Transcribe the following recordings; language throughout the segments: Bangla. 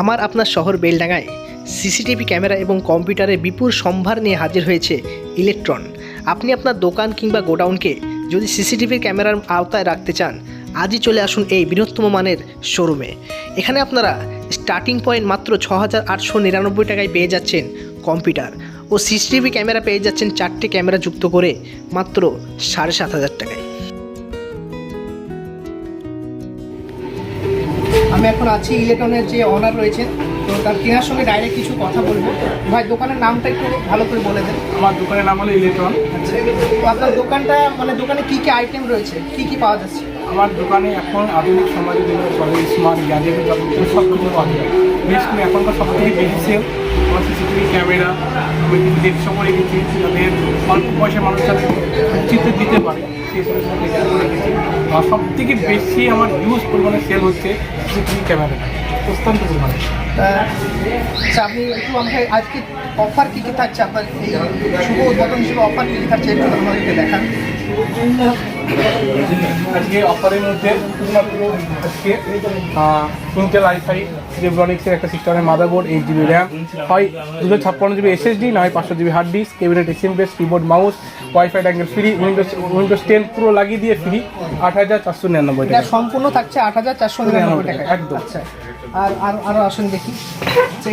আমার আপনার শহর বেলডাঙ্গায়। সিসিটিভি ক্যামেরা এবং কম্পিউটারের বিপুল সম্ভার নিয়ে হাজির হয়েছে ইলেকট্রন। আপনি আপনার দোকান কিংবা গোডাউনকে যদি সিসিটিভি ক্যামেরার আওতায় রাখতে চান, আজই চলে আসুন এই বৃহত্তম মানের শোরুমে। এখানে আপনারা স্টার্টিং পয়েন্ট মাত্র ছ হাজার আটশো নিরানব্বই টাকায় পেয়ে যাচ্ছেন কম্পিউটার ও সিসিটিভি ক্যামেরা পেয়ে যাচ্ছেন চারটে ক্যামেরা যুক্ত করে মাত্র সাড়ে সাত হাজার টাকায়। আমি এখন আছি ইলেকট্রনের যে অনার রয়েছেন তো তার কেনার সঙ্গে ডাইরেক্ট কিছু কথা বলব। ভাই দোকানের নামটা একটু ভালো করে বলে দেন। আমার দোকানের নাম হলো ইলেকট্রন আচ্ছা তো আপনার দোকানটা মানে দোকানে কি কি আইটেম রয়েছে? কি কি পাওয়া যাচ্ছে? আমার দোকানে এখন আধুনিক সমাজে যেগুলো চলে স্মার্ট গ্যাজেট সব কিছু পাওয়া যায়। বিশেষ করে এখনকার সব থেকে বেশি সেল আমার সিসিটিভি ক্যামেরা আমি কিছু দেড়শো করে রেখেছি যাদের অল্প পয়সা মানুষ যাতে চিত্র দিতে পারে। সেই রেখে রেখেছি। সব থেকে বেশি আমার ইউজ পরিমাণে সেল হচ্ছে সিসিটিভি ক্যামেরাটা অত্যন্ত পরিমাণে। আচ্ছা আপনি একটু আমাকে আজকে অফার কী কী থাকছে? আপনার শুভ উদ্বোধন হিসেবে অফার কী কী থাকছে? একটু আমাদেরকে দেখান। আজকে অফারের মধ্যে শুধুমাত্র আজকে ইন্টেল আইফাই জেব্রনিক্সের একটা সিস্টেমের মাদারবোর্ড এইট জিবি র্যাম হয় দুশো ছাপ্পান্ন জিবি এসএসডি না হয় পাঁচশো GB hard disk cabinet SMPS keyboard mouse wifi dongle free Windows Windows ten পুরো লাগিয়ে দিয়ে ফ্রি আট হাজার চারশো নিরানব্বই টাকা। সম্পূর্ণ থাকছে আট হাজার চারশো নিরানব্বই টাকা একদম। আচ্ছা আর আর আরও আসুন দেখি।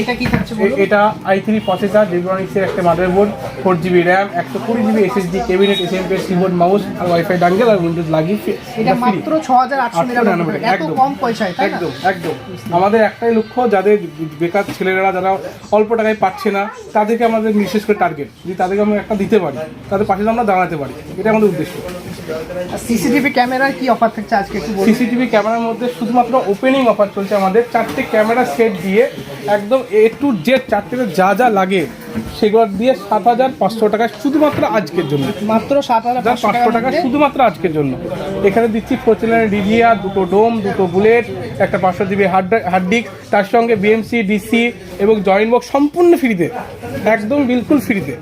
এটা কি থাকছে এটা আই থ্রি প্রসেসর জেব্রনিক্সের একটা মাদারবোর্ড ফোর জিবি র্যাম একশো কুড়ি GB SSD cabinet SMPS keyboard mouse আর ওয়াইফাই ডাঙ্গেল আর উইন্ডোজ লাগিয়ে এটা মাত্র ছ হাজার আটশো নিরানব্বই টাকা। এত একদম। কম পয়সায় তাই না? একদম একদম। আমাদের একটাই লক্ষ্য যাদের বেকার ছেলেরা যারা অল্প টাকায় পাচ্ছে না তাদেরকে আমাদের বিশেষ করে টার্গেট যদি তাদেরকে আমরা একটা দিতে পারি তাদের পাশে আমরা দাঁড়াতে পারি। এটা আমাদের উদ্দেশ্য। সিসিটিভি ক্যামেরার কি অফার থাকছে আজকে একটু বলুন সিসিটিভি ক্যামেরার মধ্যে শুধুমাত্র ওপেনিং অফার চলছে আমাদের। চারটে ক্যামেরা সেট দিয়ে একদম এ টু জেড চারটেতে যা যা লাগে সেগুলো দিয়ে সাত হাজার পাঁচশো টাকা শুধুমাত্র আজকের জন্য। মাত্র সাত হাজার পাঁচশো টাকা শুধুমাত্র আজকের জন্য। এখানে দিচ্ছি প্রচলনের ডিভিয়া দুটো ডোম দুটো বুলেট একটা পাঁচশো জিবি হার্ড হার্ড ডিস্ক তার সঙ্গে বিএমসি ডিসি এবং জয়েন্ট বক্স সম্পূর্ণ ফ্রিতে একদম বিলকুল ফ্রিতে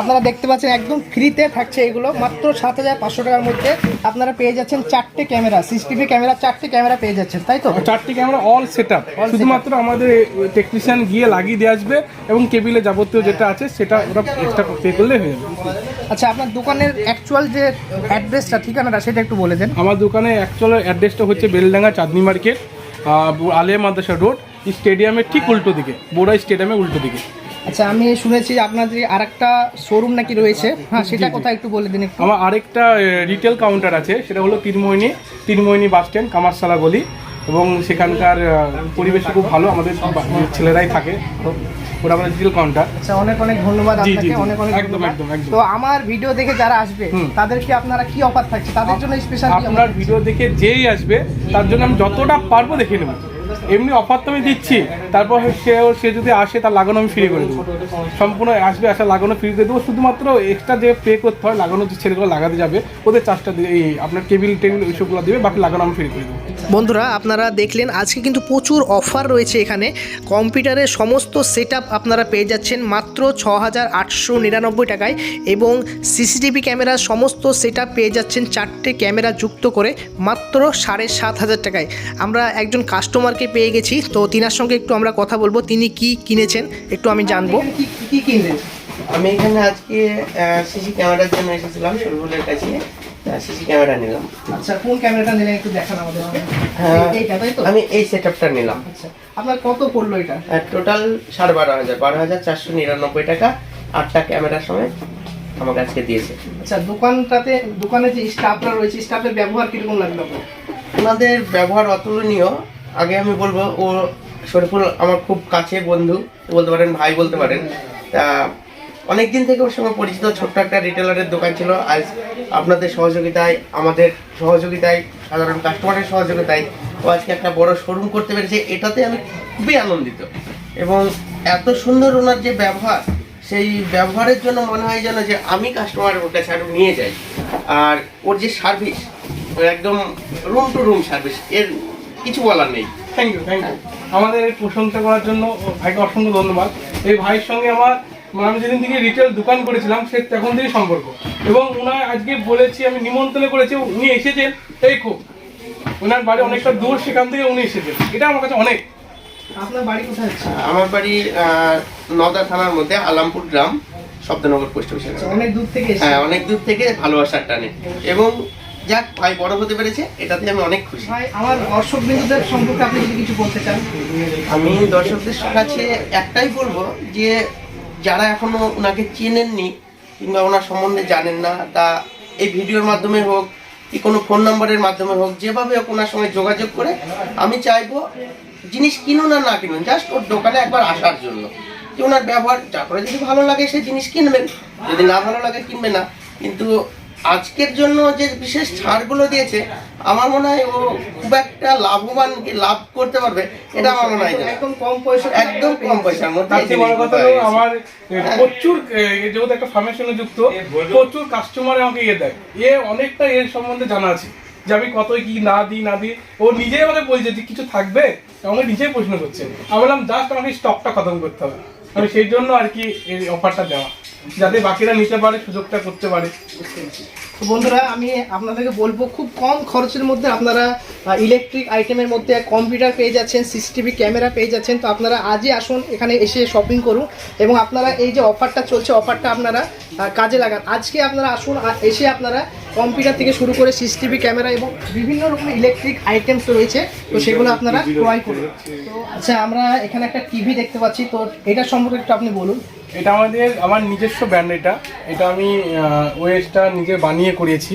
আপনারা দেখতে পাচ্ছেন একদম ফ্রিতে থাকছে এগুলো। মাত্র সাত হাজার পাঁচশো টাকার মধ্যে আপনারা পেয়ে যাচ্ছেন চারটে ক্যামেরা সিসিটিভি ক্যামেরা চারটে ক্যামেরা পেয়ে যাচ্ছেন তাই তো? চারটি ক্যামেরা অল সেট আপ শুধুমাত্র আমাদের টেকনিশিয়ান গিয়ে লাগিয়ে দিয়ে আসবে এবং কেবিলে যাবতীয় যেটা আছে সেটা ওরা এক্সট্রা পে করলে হয়ে যাবে। আচ্ছা আপনার দোকানের অ্যাকচুয়াল যে অ্যাড্রেসটা ঠিকানাটা সেটা একটু বলে দেন। আমার দোকানে অ্যাকচুয়াল অ্যাড্রেসটা হচ্ছে বেলডাঙ্গা চাঁদনি মার্কেট আলিয়া মাদ্রাসা রোড স্টেডিয়ামের ঠিক উল্টো দিকে বোড়া স্টেডিয়ামের উল্টো দিকে। আচ্ছা আমি শুনেছি আপনাদের আর একটা শোরুম নাকি রয়েছে। হ্যাঁ সেটা কোথায় একটু বলে দিন একটু। আমার আরেকটা রিটেল কাউন্টার আছে সেটা হলো তিনমোহিনী তিনমোহিনী বাস স্ট্যান্ড কামারসালা গলি। এবং সেখানকার পরিবেশ খুব ভালো আমাদের ছেলেরাই থাকে। তো ওটা আমাদের রিটেল কাউন্টার আচ্ছা অনেক অনেক ধন্যবাদ আপনাকে অনেক অনেক একদম, একদম, একদম। তো আমার ভিডিও দেখে যারা আসবে। তাদেরকে আপনারা কি অফার থাকছে? তাদের জন্য স্পেশাল আপনার ভিডিও দেখে যেই আসবে তার জন্য আমি যতটা পারব দেখে নেব। এমনি অফার তো আমি দিচ্ছি। তারপর সে সে যদি আসে, তার লাগানো আমি ফ্রি করে দেবো। সম্পূর্ণ আসবে, আসা লাগানো ফ্রি করে দেবো। শুধুমাত্র এক্সট্রা যে পে করতে হয়, লাগানো যে ছেলেগুলো লাগাতে যাবে, ওদের চার্জটা দিয়ে এই, আপনার টেবিল টেবিল ওইসবগুলো দেবে, বাকি লাগানো আমি ফ্রি করে দেবো। বন্ধুরা, আপনারা দেখলেন, আজকে কিন্তু প্রচুর অফার রয়েছে এখানে। কম্পিউটারের সমস্ত সেট আপনারা পেয়ে যাচ্ছেন মাত্র ছ হাজার আটশো নিরানব্বই টাকায় এবং সিসিটিভি ক্যামেরার সমস্ত সেট পেয়ে যাচ্ছেন চারটে ক্যামেরা যুক্ত করে মাত্র সাড়ে সাত হাজার টাকায়। আমরা একজন কাস্টমারকে পেয়ে গেছি। তো তিনার সঙ্গে একটু আমরা কথা বলব তিনি কি কিনেছেন একটু আমি জানব। কি কিনলেন? আমি এখানে আজকে সিসি ক্যামেরার জন্য এসেছিলাম সরবুলের কাছে। সিসি ক্যামেরা নিলাম। আচ্ছা কোন ক্যামেরাটা নিলেন একটু দেখান আমাদের হ্যাঁ। এইটা তাই তো? আমি এই সেট আপটা নিলাম। আচ্ছা আপনার কত পড়ল এটা? টোটাল সাড়ে বারো হাজার বারো হাজার চারশো নিরানব্বই টাকা। আটটা ক্যামেরার সময় আমাকে আজকে দিয়েছে। আচ্ছা দোকানটাতে দোকানে যে স্টাফরা রয়েছে স্টাফের ব্যবহার কীরকম লাগল আপনার? ওনাদের ব্যবহার অতুলনীয়। আগে আমি বলব, ও শরীফুল আমার খুব কাছে বন্ধু, বলতে পারেন ভাই বলতে পারেন। তা অনেক দিন থেকে ওর সঙ্গে পরিচিত, ছোট্ট একটা রিটেলারের দোকান ছিল। আজ আপনাদের সহযোগিতায়, আমাদের সহযোগিতায়, সাধারণ কাস্টমারের সহযোগিতায় ও আজকে একটা বড় শোরুম করতে পেরেছে। এটাতে আমি খুবই আনন্দিত। এবং এত সুন্দর ওনার যে ব্যবহার, সেই ব্যবহারের জন্য মনে হয় যেন যে আমি কাস্টমারের ওর কাছে আরও নিয়ে যাই। আর ওর যে সার্ভিস একদম রুম টু রুম সার্ভিস এর কিছু বলার নেই। থ্যাংক ইউ থ্যাংক ইউ আমাদের এই প্রশংসা করার জন্য ও ভাইকে অসংখ্য ধন্যবাদ। এই ভাইয়ের সঙ্গে আমার মানে আমি যেদিন থেকে রিটেল দোকান করেছিলাম সে তখন থেকেই সম্পর্ক। এবং ওনার আজকে বলেছি আমি নিমন্ত্রণ করেছি উনি এসেছেন এই খুব। ওনার বাড়ি অনেকটা দূর সেখান থেকে উনি এসেছেন। এটা আমার কাছে অনেক। আপনার বাড়ি কোথায় আমার বাড়ি নদা থানার মধ্যে আলামপুর গ্রাম শব্দনগর পোস্ট অফিসের কাছে। অনেক দূর থেকে হ্যাঁ অনেক দূর থেকে ভালোবাসার টানে। এবং যাক ভাই বড় হতে পেরেছে এটাতে আমি অনেক খুশি। ভাই আমার দর্শক বিন্দুদের সম্পর্কে আপনি যদি কিছু বলতে চান। আমি দর্শকদের কাছে একটাই বলব যে যারা এখনও ওনাকে চেনেননি কিংবা ওনার সম্বন্ধে জানেন না তা এই ভিডিওর মাধ্যমে হোক কি কোনো ফোন নাম্বারের মাধ্যমে হোক যেভাবে হোক ওনার সঙ্গে যোগাযোগ করে আমি চাইব জিনিস কিনুন আর না কিনুন জাস্ট ওর দোকানে একবার আসার জন্য। যে ওনার ব্যবহার যা করে যদি ভালো লাগে সে জিনিস কিনবেন যদি না ভালো লাগে কিনবে না কিন্তু আজকের জন্য যে বিশেষ ছাড়গুলো দিয়েছে আমার মনে হয় ও খুব একটা লাভবান লাভ করতে পারবে এটা আমার মনে হয় একদম কম পয়সা একদম কম পয়সার মধ্যে বড় কথা হলো আমার হ্যাঁ। প্রচুর যেহেতু একটা ফার্মের সঙ্গে যুক্ত প্রচুর কাস্টমার আমাকে ইয়ে দেয়। এ অনেকটা এর সম্বন্ধে জানা আছে যে আমি কত কি না দিই না দিই। ও নিজেই আমাকে বলছে যে কিছু থাকবে? আমাকে নিজেই প্রশ্ন করছে। আমি বললাম জাস্ট আমাকে স্টকটা খতম করতে হবে। আমি সেই জন্য আর কি এই অফারটা দেওয়া। যাতে বাকিরা নিতে পারে, সুযোগটা করতে পারে। তো বন্ধুরা, আমি আপনাদেরকে বলব, খুব কম খরচের মধ্যে আপনারা ইলেকট্রিক আইটেমের মধ্যে কম্পিউটার পেয়ে যাচ্ছেন সিসিটিভি ক্যামেরা পেয়ে যাচ্ছেন। তো আপনারা আজই আসুন, এখানে এসে শপিং করুন এবং আপনারা এই যে অফারটা চলছে অফারটা আপনারা কাজে লাগান। আজকে আপনারা আসুন এসে আপনারা কম্পিউটার থেকে শুরু করে সিসিটিভি ক্যামেরা এবং বিভিন্ন রকমের ইলেকট্রিক আইটেমস রয়েছে, তো সেগুলো আপনারা ক্রয় করুন। তো আচ্ছা আমরা এখানে একটা টিভি দেখতে পাচ্ছি, তো এটা সম্পর্কে একটু আপনি বলুন। এটা আমাদের আমার নিজস্ব ব্র্যান্ড এটা। এটা আমি ওয়েস্টটা নিজে বানিয়ে করিয়েছি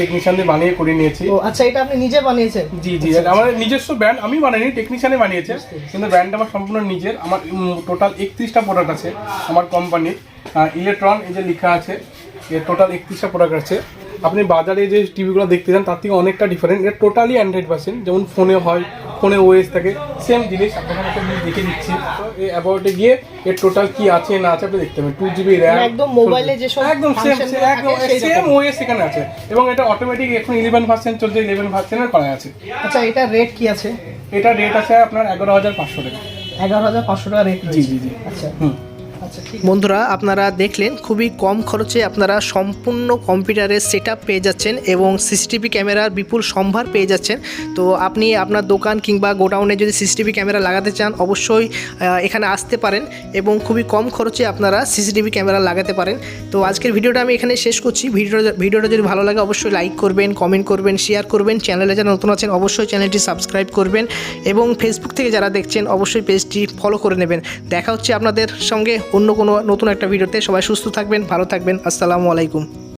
টেকনিশিয়ানদের বানিয়ে করে নিয়েছি। ও আচ্ছা এটা আপনি নিজে বানিয়েছেন? জি জি এটা আমার নিজস্ব ব্র্যান্ড আমি বানাইনি টেকনিশিয়ানে বানিয়েছে। কিন্তু ব্র্যান্ড আমার সম্পূর্ণ নিজের আমার টোটাল একত্রিশটা প্রোডাক্ট আছে আমার কোম্পানির ইলেকট্রন এই যে লেখা আছে এর টোটাল একত্রিশটা প্রোডাক্ট আছে। আপনি বাজারে যে টিভিগুলো দেখতে যান তার থেকে অনেকটা ডিফারেন্ট এটা টোটালি অ্যান্ড্রয়েড পার্সেন্ট যেমন ফোনে হয় ফোনে ওএস থাকে সেম জিনিস আপনাকে একটা জিনিস দেখে দিচ্ছি। এই অ্যাবাউটে গিয়ে এর টোটাল কি আছে না আছে আপনি দেখতে পাবেন। টু জিবি র্যাম একদম মোবাইলে যেসব একদম সেম একদম সেম। ওএস এখানে আছে। এবং এটা অটোমেটিক এখন ইলেভেন পার্সেন্ট চলছে ইলেভেন পার্সেন্টের করা আছে। আচ্ছা এটা রেট কি আছে? এটা রেট আছে আপনার এগারো হাজার পাঁচশো টাকা। এগারো হাজার পাঁচশো টাকা রেট জি জি জি। আচ্ছা। হুম। বন্ধুরা, আপনারা দেখলেন খুবই কম খরচে আপনারা সম্পূর্ণ কম্পিউটারের সেট পেয়ে যাচ্ছেন এবং সিসিটিভি ক্যামেরার বিপুল সম্ভার পেয়ে যাচ্ছেন। তো আপনি আপনার দোকান কিংবা গোডাউনে যদি সিসিটিভি ক্যামেরা লাগাতে চান, অবশ্যই এখানে আসতে পারেন এবং খুবই কম খরচে আপনারা সিসিটিভি ক্যামেরা লাগাতে পারেন। তো আজকের ভিডিওটা আমি এখানে শেষ করছি। ভিডিওটা ভিডিওটা যদি ভালো লাগে, অবশ্যই লাইক করবেন, কমেন্ট করবেন, শেয়ার করবেন। চ্যানেলে যারা নতুন আছেন, অবশ্যই চ্যানেলটি সাবস্ক্রাইব করবেন এবং ফেসবুক থেকে যারা দেখছেন, অবশ্যই পেজটি ফলো করে নেবেন। দেখা হচ্ছে আপনাদের সঙ্গে অন্য কোনো নতুন একটা ভিডিওতে সবাই সুস্থ থাকবেন ভালো থাকবেন। আসসালামু আলাইকুম।